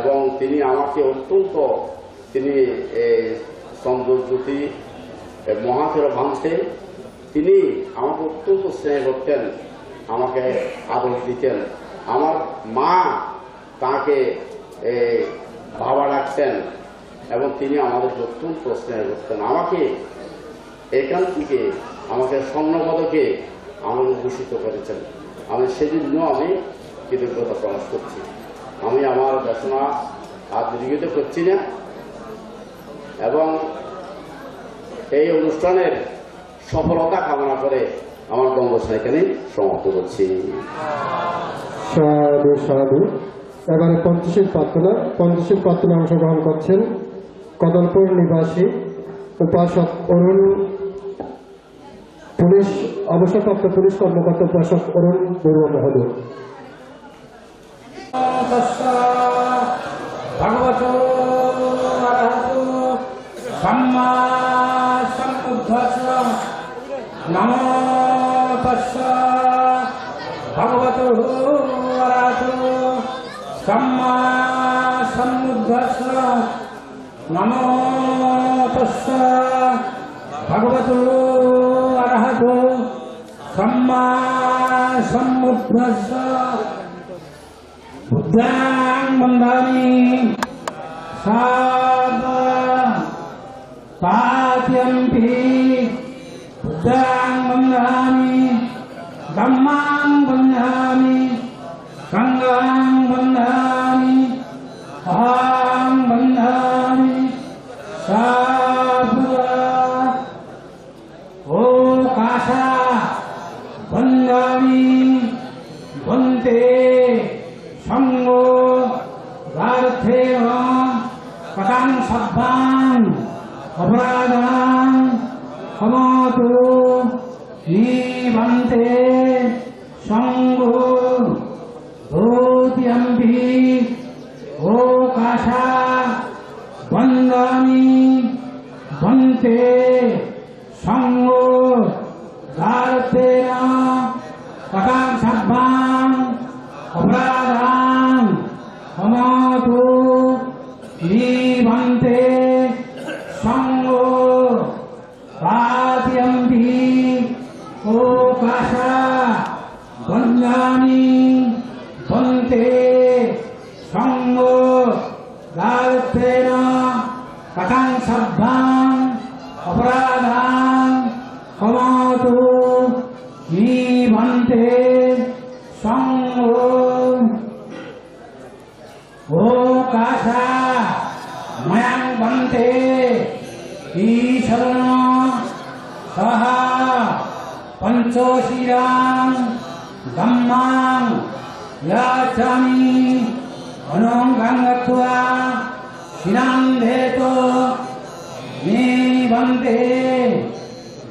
এবং তিনি আমাকে অত্যন্ত, তিনি চন্দ্রজ্যোতি মহাথের ভাঙতে তিনি আমাকে অত্যন্ত স্নেহ করতেন, আমাকে আদর দিতেন। আমার মা তাকে বাবা ডাকতেন এবং তিনি আমাদেরকে অত্যন্ত স্নেহ করতেন। আমাকে এখান থেকে, আমাকে স্বর্ণপদকে আমাকে ভূষিত করেছেন। আমি সেজন্য আমি কৃতজ্ঞতা প্রকাশ করছি। আমি আমার দেশনা আর দীর্ঘিত করছি না। এবং এই অনুষ্ঠানের সফলতা কামনা করে আমার বঙ্গসা এখানে সমাপ্ত করছি। সাধু সাধু। এবারে পঞ্চশীল প্রার্থনা পঞ্চশীল প্রার্থনা অংশগ্রহণ করছেন কদলপুর নিবাসী উপাসক অরুণ পুলিশ, অবসরপ্রাপ্ত পুলিশ কর্মকর্তা উপাসক অরুণ বড়ুয়া মহোদয়। 사마타사 바가바토 아라하토 삼마 삼부타사 나마 타사 바가바토 아라하토 삼마 삼부타사 나마 타사 바가바토 아라하토 삼마 삼부타사 Budang Mendari Sabah Patian Pi Budang Mendari Gaman Mendari Kanggang Mendari Ahang Mendari Sabah Oh Kasar. ও কাশা বন্দামি বন্তে काशा मयां वन्ते ईशरण सः पञ्चोशिरां धम्मां मे वंदे।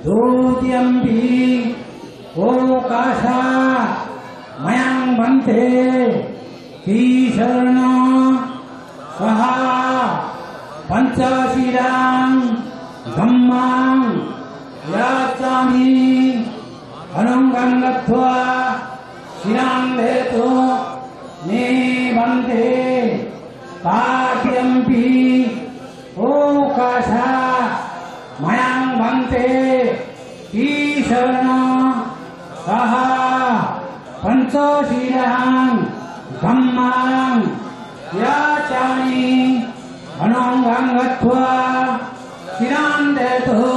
दूत्यम्बि ओकाशा ईशरण पाठ्यम्पि ओकाशा मयां भन्ते ईशवना सः पञ्चशीलहां ब्रह्मां याचानि अनङ्गं गत्वा चिरान्दतु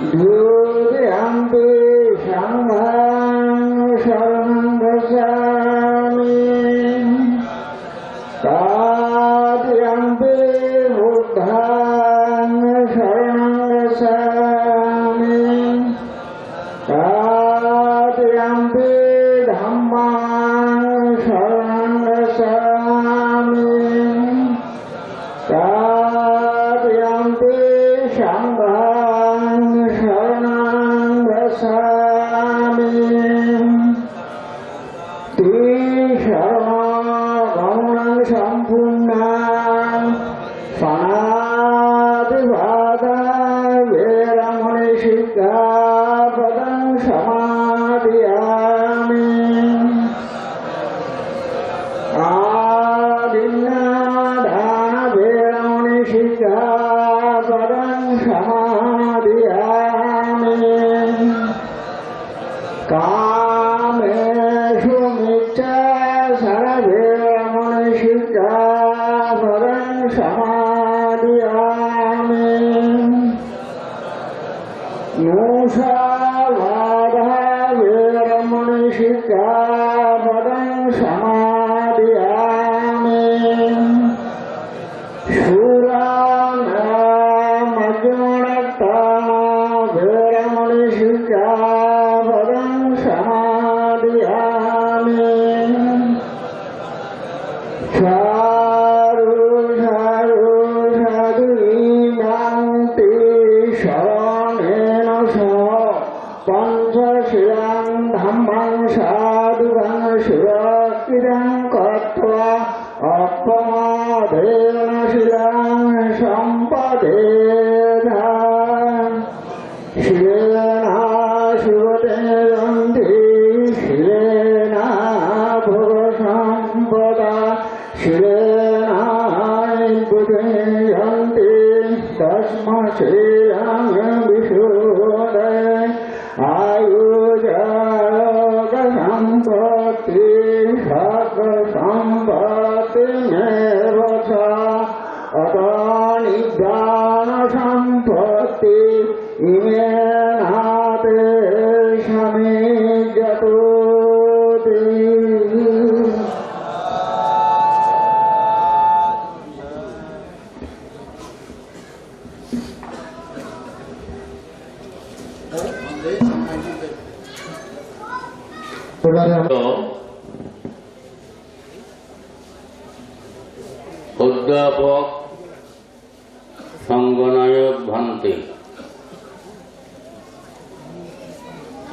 you सिद्धापदं समादयामि आदिन्नादानभेरमणि सिद्धापदं समादयामि कामेषु मिच्छा सर्वेरमणि सिद्धापदं समा Yeah. Appa Dena Siddham Sampade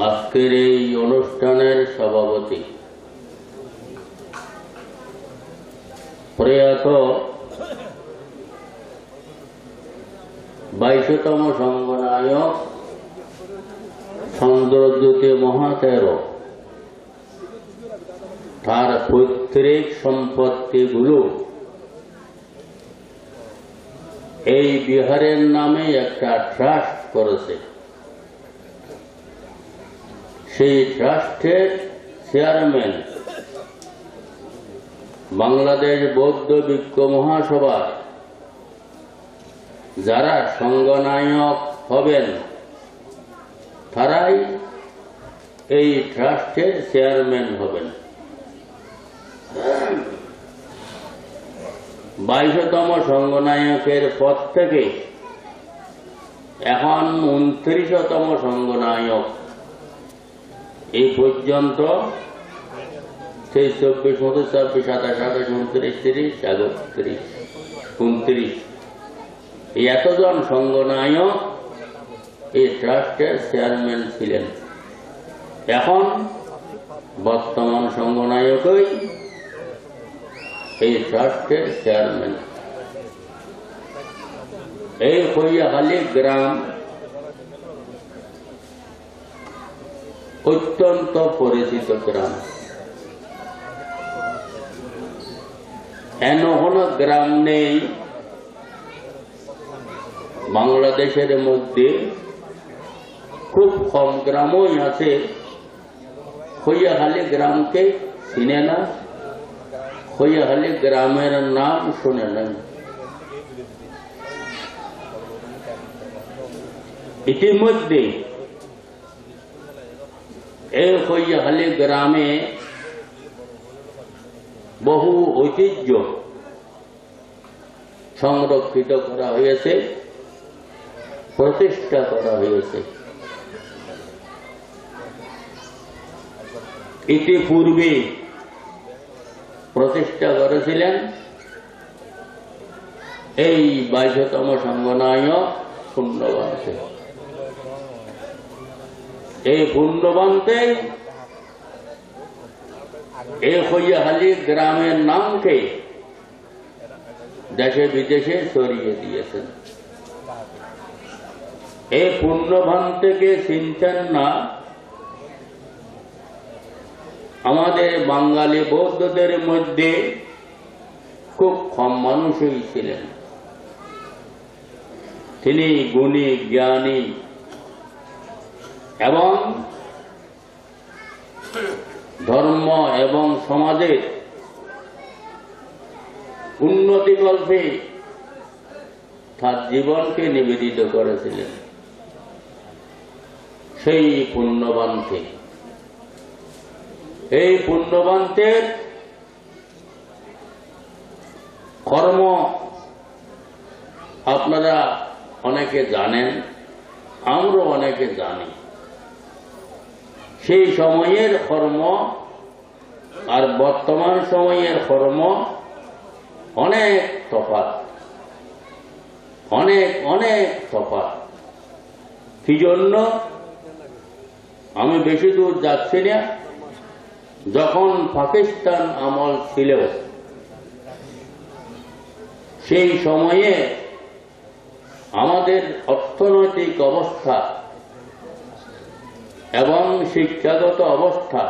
আজকের এই অনুষ্ঠানের সভাপতি। প্রয়াত বাইশতম সঙ্গনায়ক চন্দ্রজ্যোতি মহাতেরো তার পৈতৃক সম্পত্তিগুলো এই বিহারের নামে একটা ট্রাস্ট করেছে। সেই ট্রাস্টের চেয়ারম্যান বাংলাদেশ বৌদ্ধ বিক্ষ মহাসভা, যারা সংগনায়ক হবেন, তারাই এই ট্রাস্টের চেয়ারম্যান হবেন। বাইশতম সংগনায়কের পদ থেকে এখন উনত্রিশতম সংগনায়ক। এই পর্যন্ত সেই চব্বিশ, পঁচিশ চব্বিশ সাতাশ, আঠাশ, উনত্রিশ, তিরিশ একত্রিশ উনত্রিশ। এই এতজন সংগনায়ক এই ট্রাস্টের চেয়ারম্যান ছিলেন। এখন বর্তমান সংগনায়কই এই ট্রাস্টের চেয়ারম্যান। এই হইয়াখালী গ্রাম অত্যন্ত পরিচিত গ্রাম। এন কোনো গ্রাম নেই। বাংলাদেশের মধ্যে খুব কম গ্রামই আছে। খৈয়াহালি গ্রামকে চিনে না। খৈয়াহালি গ্রামের নাম শুনে নেন। ইতিমধ্যে হইয়াখালী গ্রামে বহু ঐতিহ্য সংরক্ষিত করা হয়েছে প্রতিষ্ঠা করা হয়েছে ইতিপূর্বে প্রতিষ্ঠা করেছিলেন এই বাইশতম সংগনায়ক পুণ্যবান্তে এই পুণ্যবান্তে এই হইয়াহালি গ্রামের নামকে দেশে বিদেশে ছড়িয়ে দিয়েছেন। এই পুণ্যভান্তেকে চিনতেন না। আমাদের বাঙালি বৌদ্ধদের মধ্যে খুব কম মানুষই ছিলেন। তিনি গুণী, জ্ঞানী এবং ধর্ম এবং সমাজের উন্নতিকল্পে তার জীবনকে নিবেদিত করেছিলেন। সেই পুণ্যবান থেকে এই পুণ্যবান্তের কর্ম আপনারা অনেকে জানেন আমরা অনেকে জানি। সেই সময়ের কর্ম আর বর্তমান সময়ের কর্ম অনেক তফাৎ। অনেক অনেক তফাৎ। কি জন্য আমি বেশি দূর যাচ্ছি না, যখন পাকিস্তান আমল ছিল সেই সময়ে আমাদের অর্থনৈতিক অবস্থা এবং শিক্ষাগত অবস্থা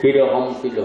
কীরকম ছিল।